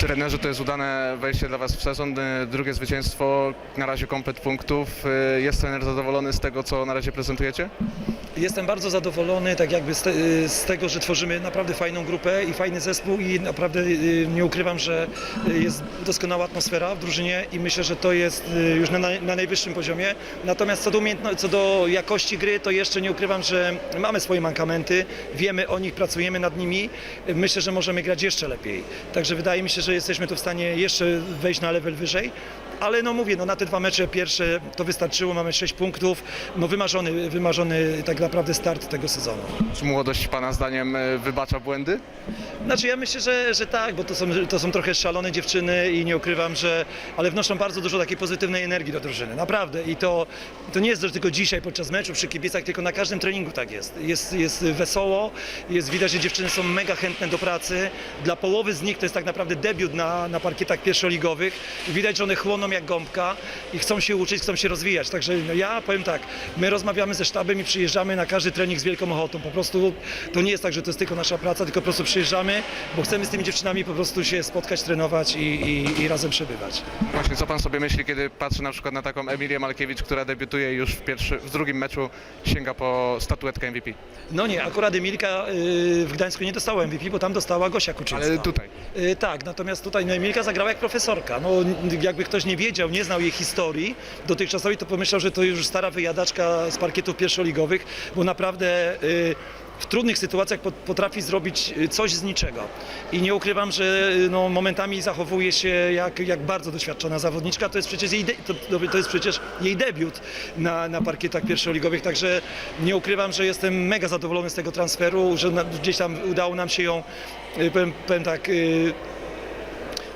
Trenerze, to jest udane wejście dla Was w sezon, y, drugie zwycięstwo, na razie komplet punktów. Y, Jest trener zadowolony z tego, co na razie prezentujecie? Jestem bardzo zadowolony, tak jakby z, te, z tego, że tworzymy naprawdę fajną grupę i fajny zespół i naprawdę y, nie ukrywam, że y, jest doskonała atmosfera w drużynie i myślę, że to jest y, już na, na najwyższym poziomie. Natomiast co do, co do jakości gry, to jeszcze nie ukrywam, że mamy swoje mankamenty, wiemy o nich, pracujemy nad nimi. Y, Myślę, że możemy grać jeszcze lepiej. Także wydaje mi się, że jesteśmy tu w stanie jeszcze wejść na level wyżej. Ale no mówię, no na te dwa mecze pierwsze to wystarczyło, mamy 6 punktów, no wymarzony, wymarzony tak naprawdę start tego sezonu. Czy młodość Pana zdaniem y, wybacza błędy? Znaczy ja myślę, że, że tak, bo to są, to są trochę szalone dziewczyny i nie ukrywam, że ale wnoszą bardzo dużo takiej pozytywnej energii do drużyny, naprawdę. I to, to nie jest tylko dzisiaj podczas meczu przy kibicach, tylko na każdym treningu tak jest. Jest, jest wesoło, jest widać, że dziewczyny są mega chętne do pracy. Dla połowy z nich to jest tak naprawdę debiut na, na parkietach pierwszoligowych. Widać, że one chłoną jak gąbka i chcą się uczyć, chcą się rozwijać. Także no ja powiem tak, my rozmawiamy ze sztabem i przyjeżdżamy na każdy trening z wielką ochotą. Po prostu to nie jest tak, że to jest tylko nasza praca, tylko po prostu przyjeżdżamy, bo chcemy z tymi dziewczynami po prostu się spotkać, trenować i, i, i razem przebywać. Właśnie, co Pan sobie myśli, kiedy patrzy na przykład na taką Emilię Malkiewicz, która debiutuje już w, pierwszy, w drugim meczu, sięga po statuetkę MVP? No nie, akurat Emilka y, w Gdańsku nie dostała MVP, bo tam dostała Gosia Kuczyńska. Ale tutaj. Y, Tak, natomiast tutaj no, Emilka zagrała jak profesorka. No, jakby ktoś nie wiedział, nie znał jej historii dotychczasowej, to pomyślał, że to już stara wyjadaczka z parkietów pierwszoligowych, bo naprawdę y, w trudnych sytuacjach pot- potrafi zrobić y, coś z niczego. I nie ukrywam, że y, no, momentami zachowuje się jak, jak bardzo doświadczona zawodniczka. To jest przecież jej, de- to, to, jest przecież jej debiut na, na parkietach pierwszoligowych, także nie ukrywam, że jestem mega zadowolony z tego transferu, że na, gdzieś tam udało nam się ją, powiem, powiem tak,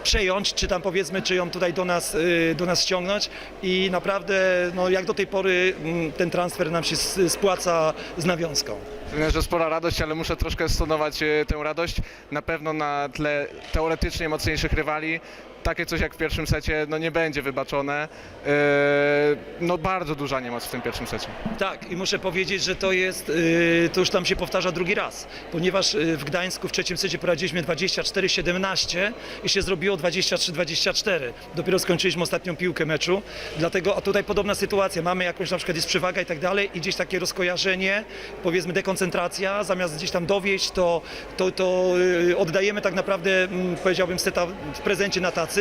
przejąć, czy tam powiedzmy, czy ją tutaj do nas, y, do nas ściągnąć i naprawdę, no jak do tej pory mm, ten transfer nam się spłaca z nawiązką. Trenerze, spora radość, ale muszę troszkę stonować e, tę radość. Na pewno na tle teoretycznie mocniejszych rywali takie coś jak w pierwszym secie no nie będzie wybaczone. E, No bardzo duża niemoc w tym pierwszym secie. Tak, i muszę powiedzieć, że to jest, y, to już tam się powtarza drugi raz, ponieważ y, w Gdańsku w trzecim secie poradziliśmy 24-17 i się zrobiło 23-24. Dopiero skończyliśmy ostatnią piłkę meczu, dlatego, a tutaj podobna sytuacja, mamy jakąś na przykład jest przewaga i tak dalej i gdzieś takie rozkojarzenie, powiedzmy dekoncentracja, zamiast gdzieś tam dowieść, to, to, to oddajemy tak naprawdę, mm, powiedziałbym, seta w prezencie na tacy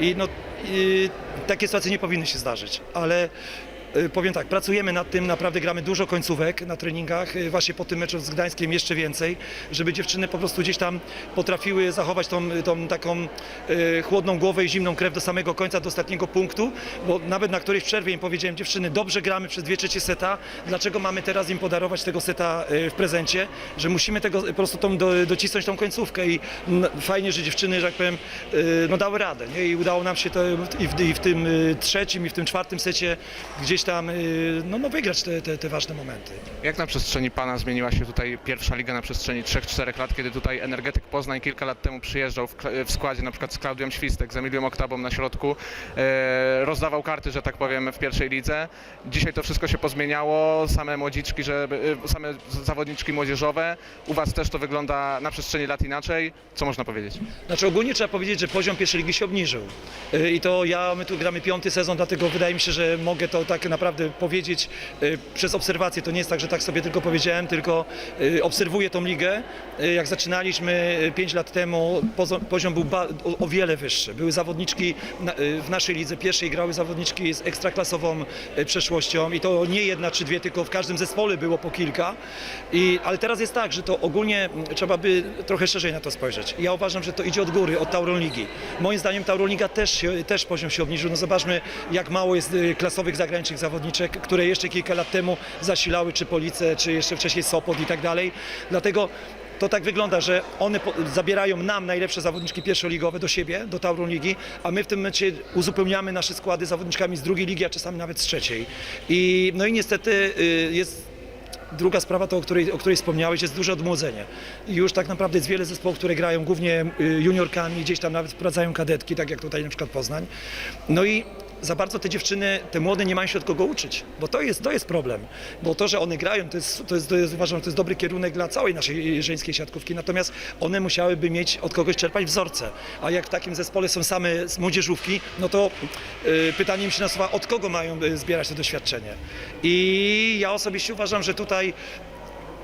i no, i takie sytuacje nie powinny się zdarzyć, ale Powiem tak, pracujemy nad tym, naprawdę gramy dużo końcówek na treningach, y, właśnie po tym meczu z Gdańskiem jeszcze więcej, żeby dziewczyny po prostu gdzieś tam potrafiły zachować tą, tą taką y, chłodną głowę i zimną krew do samego końca, do ostatniego punktu, bo nawet na którejś przerwie im powiedziałem, dziewczyny, dobrze gramy przez dwie trzecie seta, dlaczego mamy teraz im podarować tego seta y, w prezencie, że musimy tego po prostu tą, do, docisnąć tą końcówkę i fajnie, że dziewczyny, że tak powiem, y, no dały radę, nie? i udało nam się to i w, i w tym y, trzecim, i w tym czwartym secie gdzieś tam y, no, no wygrać te, te, te ważne momenty. Jak na przestrzeni Pana zmieniła się tutaj pierwsza liga na przestrzeni 3-4 lat, kiedy tutaj Energetyk Poznań kilka lat temu przyjeżdżał w, w składzie na przykład z Klaudią Świstek, z Emilią Oktabą na środku, e, rozdawał karty, że tak powiem, w pierwszej lidze. Dzisiaj to wszystko się pozmieniało, same młodziczki, żeby, e, same zawodniczki młodzieżowe. U Was też to wygląda na przestrzeni lat inaczej. Co można powiedzieć? Znaczy ogólnie trzeba powiedzieć, że poziom pierwszej ligi się obniżył. Y, I to ja, my tu gramy piąty sezon, dlatego wydaje mi się, że mogę to tak naprawdę powiedzieć y, przez obserwację. To nie jest tak, że tak sobie tylko powiedziałem, tylko y, obserwuję tą ligę. Y, Jak zaczynaliśmy 5 lat temu, poziom był o, wiele wyższy. Były zawodniczki w naszej lidze pierwszej, grały zawodniczki z ekstraklasową przeszłością i to nie jedna czy dwie, tylko w każdym zespole było po kilka. I, ale teraz jest tak, że to ogólnie trzeba by trochę szerzej na to spojrzeć. Ja uważam, że to idzie od góry, od Tauron Ligi. Moim zdaniem Tauron Liga też, też poziom się obniżył. No zobaczmy, jak mało jest klasowych zagranicznych zawodniczek, które jeszcze kilka lat temu zasilały czy Police, czy jeszcze wcześniej Sopot i tak dalej. Dlatego to tak wygląda, że one zabierają nam najlepsze zawodniczki pierwszoligowe do siebie, do Tauron Ligi, a my w tym momencie uzupełniamy nasze składy zawodniczkami z drugiej ligi, a czasami nawet z trzeciej. I, no i niestety y, jest Druga sprawa, to, o, której, o której wspomniałeś, jest duże odmłodzenie. Już tak naprawdę jest wiele zespołów, które grają głównie y, juniorkami, gdzieś tam nawet wprowadzają kadetki, tak jak tutaj na przykład Poznań. No i za bardzo te dziewczyny, te młode nie mają się od kogo uczyć, bo to jest, to jest problem. Bo to, że one grają, to jest, to jest, to jest uważam, to jest dobry kierunek dla całej naszej żeńskiej siatkówki, natomiast one musiałyby mieć od kogoś czerpać wzorce. A jak w takim zespole są same młodzieżówki, no to y, pytanie mi się nasuwa, od kogo mają y, zbierać to doświadczenie. I ja osobiście uważam, że tutaj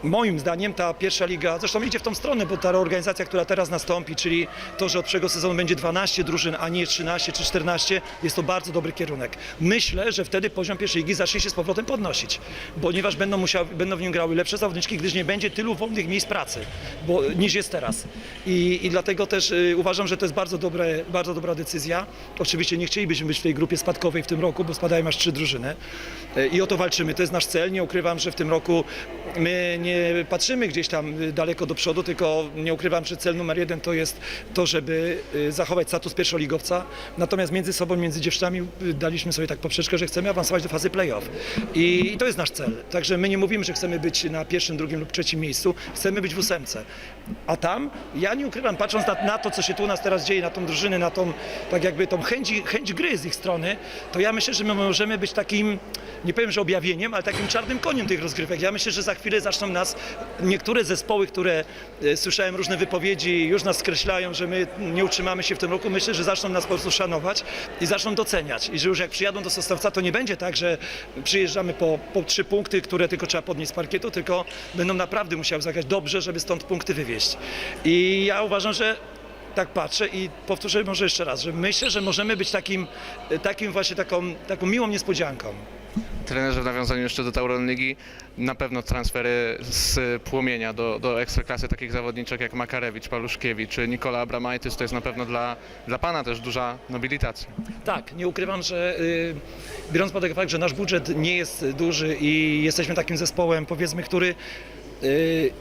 Moim zdaniem ta pierwsza liga, zresztą idzie w tą stronę, bo ta reorganizacja, która teraz nastąpi, czyli to, że od przyszłego sezonu będzie 12 drużyn, a nie 13 czy 14, jest to bardzo dobry kierunek. Myślę, że wtedy poziom pierwszej ligi zacznie się z powrotem podnosić, ponieważ będą, musiały, będą w nim grały lepsze zawodniczki, gdyż nie będzie tylu wolnych miejsc pracy, bo, niż jest teraz. I, I dlatego też y, uważam, że to jest bardzo, dobre, bardzo dobra decyzja. Oczywiście nie chcielibyśmy być w tej grupie spadkowej w tym roku, bo spadają aż trzy drużyny Y, i o to walczymy. To jest nasz cel. Nie ukrywam, że w tym roku my nie patrzymy gdzieś tam y, daleko do przodu, tylko nie ukrywam, że cel numer jeden to jest to, żeby y, zachować status pierwszoligowca. Natomiast między sobą, między dziewczynami y, daliśmy sobie tak poprzeczkę, że chcemy awansować do fazy playoff. I to jest nasz cel. Także my nie mówimy, że chcemy być na pierwszym, drugim lub trzecim miejscu. Chcemy być w ósemce. A tam, ja nie ukrywam, patrząc na, na to, co się tu u nas teraz dzieje, na tą drużynę, na tą, tak jakby tą chęć, chęć gry z ich strony, to ja myślę, że my możemy być takim, nie powiem, że objawieniem, ale takim czarnym koniem tych rozgrywek. Ja myślę, że za chwilę zaczną nas niektóre zespoły, które e, słyszałem różne wypowiedzi, już nas skreślają, że my nie utrzymamy się w tym roku. Myślę, że zaczną nas po prostu szanować i zaczną doceniać. I że już jak przyjadą do Sosnowca, to nie będzie tak, że przyjeżdżamy po, po trzy punkty, które tylko trzeba podnieść z parkietu, tylko będą naprawdę musiały zagrać dobrze, żeby stąd punkty wywieźć. I ja uważam, że tak patrzę i powtórzę może jeszcze raz, że myślę, że możemy być takim, takim właśnie taką, taką miłą niespodzianką. Trenerze w nawiązaniu jeszcze do Tauron Ligi, na pewno transfery z Płomienia do, do Ekstraklasy takich zawodniczek jak Makarewicz, Paluszkiewicz czy Nikola Abramaitis to jest na pewno dla, dla Pana też duża nobilitacja. Tak, nie ukrywam, że y, biorąc pod uwagę fakt, że nasz budżet nie jest duży i jesteśmy takim zespołem, powiedzmy, który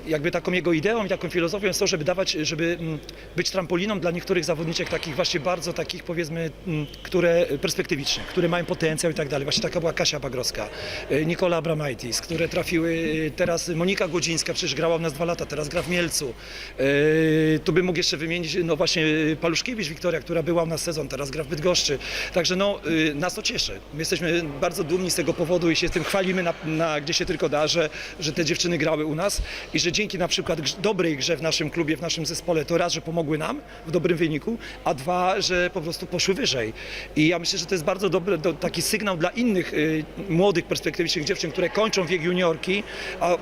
jakby taką jego ideą i taką filozofią jest to, żeby dawać, żeby mm, być trampoliną dla niektórych zawodniczek takich właśnie bardzo takich powiedzmy, mm, które perspektywiczne, które mają potencjał i tak dalej. Właśnie taka była Kasia Bagrowska, y, Nikola Abramaitis, które trafiły y, teraz Monika Głodzińska, przecież grała u nas dwa lata, teraz gra w Mielcu. Y, Tu bym mógł jeszcze wymienić, no właśnie y, Paluszkiewicz Wiktoria, która była u nas sezon, teraz gra w Bydgoszczy. Także no, y, nas to cieszy. My jesteśmy bardzo dumni z tego powodu i się tym chwalimy na, na gdzie się tylko da, że, że te dziewczyny grały u nas i że dzięki na przykład dobrej grze w naszym klubie, w naszym zespole, to raz, że pomogły nam w dobrym wyniku, a dwa, że po prostu poszły wyżej. I ja myślę, że to jest bardzo dobry do, taki sygnał dla innych y, młodych, perspektywicznych dziewczyn, które kończą wiek juniorki, a,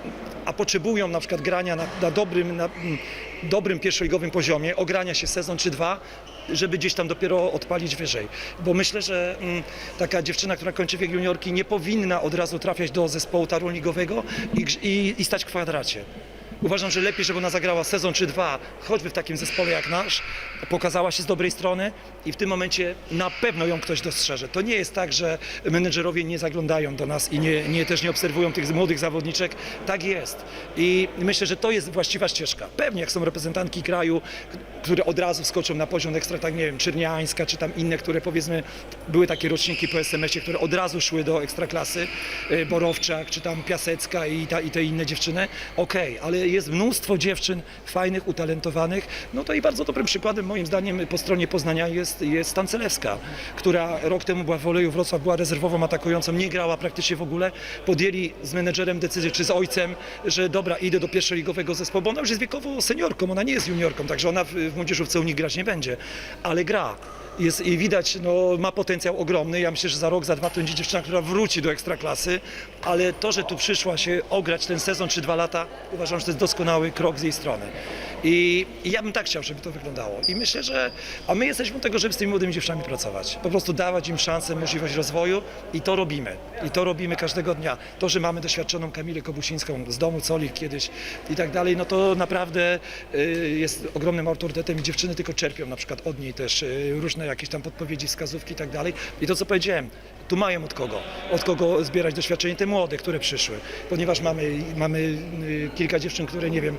a potrzebują na przykład grania na, na dobrym, na, mm, dobrym pierwszoligowym poziomie, ogrania się sezon czy dwa, żeby gdzieś tam dopiero odpalić wyżej. Bo myślę, że mm, taka dziewczyna, która kończy wiek juniorki, nie powinna od razu trafiać do zespołu tarunligowego i, i, i stać w kwadracie. Uważam, że lepiej, żeby ona zagrała sezon czy dwa, choćby w takim zespole jak nasz, pokazała się z dobrej strony i w tym momencie na pewno ją ktoś dostrzeże. To nie jest tak, że menedżerowie nie zaglądają do nas i nie, nie, też nie obserwują tych młodych zawodniczek. Tak jest. I myślę, że to jest właściwa ścieżka. Pewnie jak są reprezentantki kraju, które od razu skoczą na poziom ekstra, tak nie wiem, Czerniańska, czy tam inne, które powiedzmy były takie roczniki po SMS-ie, które od razu szły do ekstraklasy, y, Borowczak, czy tam Piasecka i, ta, i te inne dziewczyny. Okej, ale jest mnóstwo dziewczyn fajnych, utalentowanych. No to i bardzo dobrym przykładem moim zdaniem po stronie Poznania jest, jest Stancelewska, która rok temu była w Oleju Wrocław, była rezerwową atakującą, nie grała praktycznie w ogóle. Podjęli z menedżerem decyzję, czy z ojcem, że dobra, idę do pierwszoligowego zespołu, bo ona już jest wiekowo seniorką, ona nie jest juniorką, także ona w, w młodzieżówce u nich grać nie będzie, ale gra. Jest, I widać, no, ma potencjał ogromny. Ja myślę, że za rok, za dwa to będzie dziewczyna, która wróci do ekstraklasy, ale to, że tu przyszła się ograć ten sezon czy dwa lata, uważam, że to jest doskonały krok z jej strony. I, I ja bym tak chciał, żeby to wyglądało. I myślę, że. A my jesteśmy od tego, żeby z tymi młodymi dziewczynami pracować. Po prostu dawać im szansę, możliwość rozwoju i to robimy. I to robimy każdego dnia. To, że mamy doświadczoną Kamilę Kobusińską z domu Colich kiedyś i tak dalej, no to naprawdę y, jest ogromnym autorytetem i dziewczyny tylko czerpią na przykład od niej też y, różne jakieś tam podpowiedzi, wskazówki i tak dalej. I to, co powiedziałem, tu mają od kogo, od kogo zbierać doświadczenie te młode, które przyszły, ponieważ mamy, mamy y, kilka dziewczyn, które nie wiem,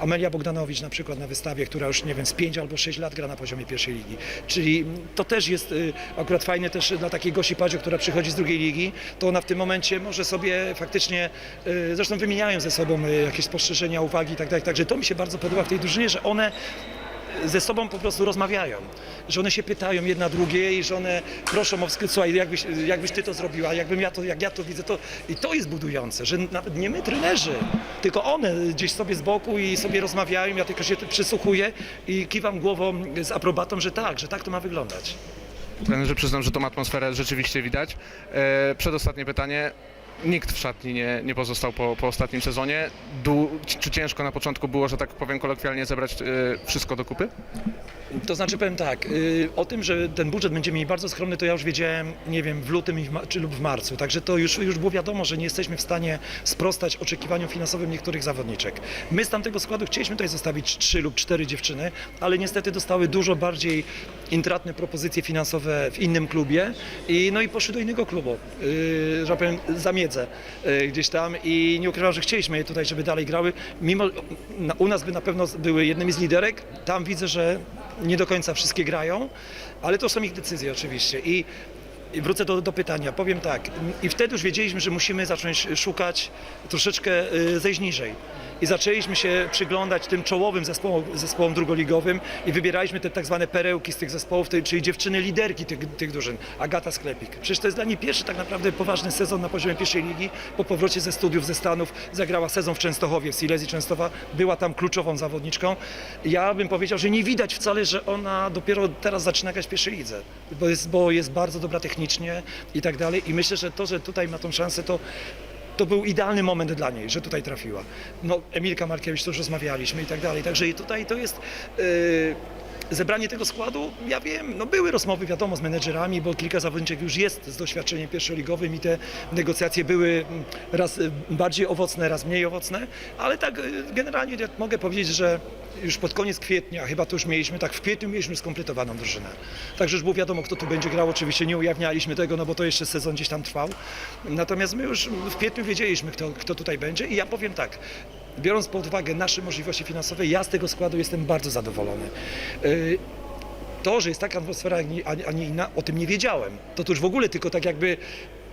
Amelia Bogdanowicz na przykład na wystawie, która już nie wiem, z 5 albo 6 lat gra na poziomie pierwszej ligi, czyli to też jest y, akurat fajne też dla takiej Gosi Padzio, która przychodzi z drugiej ligi, to ona w tym momencie może sobie faktycznie, y, zresztą wymieniają ze sobą y, jakieś spostrzeżenia, uwagi i tak dalej, także to mi się bardzo podoba w tej drużynie, że one ze sobą po prostu rozmawiają, że one się pytają jedna drugiej, że one proszą o wskazówkę, słuchaj, jakbyś, jakbyś ty to zrobiła, jakbym ja to, jak ja to widzę, to i to jest budujące, że nawet nie my trenerzy, tylko one gdzieś sobie z boku i sobie rozmawiają, ja tylko się przysłuchuję i kiwam głową z aprobatą, że tak, że tak to ma wyglądać. Trenerzy przyznam, że tą atmosferę rzeczywiście widać. E, przedostatnie pytanie. Nikt w szatni nie, nie pozostał po, po ostatnim sezonie. Du, czy ciężko na początku było, że tak powiem kolokwialnie, zebrać e, wszystko do kupy? To znaczy powiem tak, y, o tym, że ten budżet będzie mieli bardzo skromny, to ja już wiedziałem, nie wiem, w lutym czy lub w marcu. Także to już, już było wiadomo, że nie jesteśmy w stanie sprostać oczekiwaniom finansowym niektórych zawodniczek. My z tamtego składu chcieliśmy tutaj zostawić trzy lub cztery dziewczyny, ale niestety dostały dużo bardziej intratne propozycje finansowe w innym klubie i no i poszły do innego klubu, yy, że tak powiem, yy, gdzieś tam i nie ukrywam, że chcieliśmy je tutaj, żeby dalej grały. Mimo, u nas by na pewno były jednymi z liderek, tam widzę, że nie do końca wszystkie grają, ale to są ich decyzje oczywiście. I, wrócę do, do pytania. Powiem tak, i wtedy już wiedzieliśmy, że musimy zacząć szukać troszeczkę y, zejść niżej. I zaczęliśmy się przyglądać tym czołowym zespołom, zespołom drugoligowym i wybieraliśmy te tak zwane perełki z tych zespołów, czyli dziewczyny liderki tych, tych drużyn. Agata Sklepik. Przecież to jest dla niej pierwszy tak naprawdę poważny sezon na poziomie pierwszej ligi. Po powrocie ze studiów ze Stanów zagrała sezon w Częstochowie, w Silesii Częstochowa. Była tam kluczową zawodniczką. Ja bym powiedział, że nie widać wcale, że ona dopiero teraz zaczyna grać w pierwszej lidze, bo jest, bo jest bardzo dobra technicznie i tak dalej. I myślę, że to, że tutaj ma tą szansę, to to był idealny moment dla niej, że tutaj trafiła. No, Emilka Markiewicz, to już rozmawialiśmy i tak dalej. Także tutaj to jest yy, zebranie tego składu. Ja wiem, no były rozmowy, wiadomo, z menedżerami, bo kilka zawodniczek już jest z doświadczeniem pierwszoligowym i te negocjacje były mm, raz y, bardziej owocne, raz mniej owocne, ale tak y, generalnie mogę powiedzieć, że już pod koniec kwietnia, chyba to już mieliśmy, tak w kwietniu mieliśmy skompletowaną drużynę. Także już było wiadomo, kto tu będzie grał. Oczywiście nie ujawnialiśmy tego, no bo to jeszcze sezon gdzieś tam trwał. Natomiast my już w kwietniu wiedzieliśmy, kto, kto tutaj będzie i ja powiem tak, biorąc pod uwagę nasze możliwości finansowe, ja z tego składu jestem bardzo zadowolony. Yy, to, że jest taka atmosfera, a nie, inna, o tym nie wiedziałem. To już w ogóle tylko tak jakby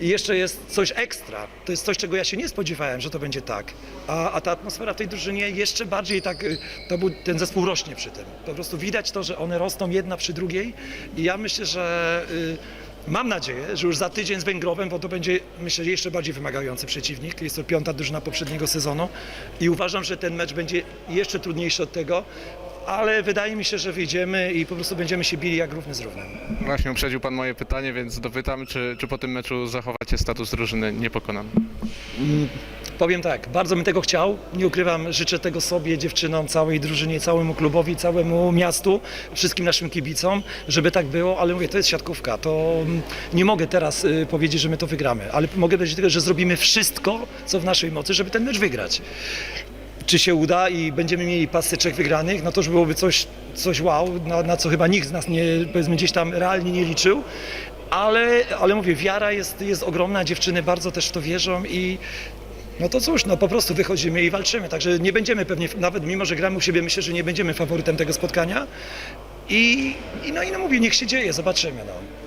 jeszcze jest coś ekstra. To jest coś, czego ja się nie spodziewałem, że to będzie tak. A, a ta atmosfera w tej drużynie jeszcze bardziej tak, y, to był, ten zespół rośnie przy tym. Po prostu widać to, że one rosną jedna przy drugiej i ja myślę, że y, Mam nadzieję, że już za tydzień z Węgrowem, bo to będzie, myślę, jeszcze bardziej wymagający przeciwnik. Jest to piąta drużyna poprzedniego sezonu i uważam, że ten mecz będzie jeszcze trudniejszy od tego, ale wydaje mi się, że wyjdziemy i po prostu będziemy się bili jak równy z równym. Właśnie uprzedził Pan moje pytanie, więc dopytam, czy, czy po tym meczu zachowacie status drużyny niepokonany? Powiem tak, bardzo bym tego chciał. Nie ukrywam, życzę tego sobie, dziewczynom, całej drużynie, całemu klubowi, całemu miastu, wszystkim naszym kibicom, żeby tak było, ale mówię, to jest siatkówka. To mm, nie mogę teraz y, powiedzieć, że my to wygramy, ale mogę powiedzieć tylko, że zrobimy wszystko, co w naszej mocy, żeby ten mecz wygrać. Czy się uda i będziemy mieli pasy trzech wygranych, no to już byłoby coś, coś wow, na, na co chyba nikt z nas nie, powiedzmy, gdzieś tam realnie nie liczył. Ale, ale mówię, wiara jest, jest ogromna, dziewczyny bardzo też w to wierzą i no to cóż, no po prostu wychodzimy i walczymy. Także nie będziemy pewnie, nawet mimo, że gramy u siebie, myślę, że nie będziemy faworytem tego spotkania. I, i no i no mówię, niech się dzieje, zobaczymy. No.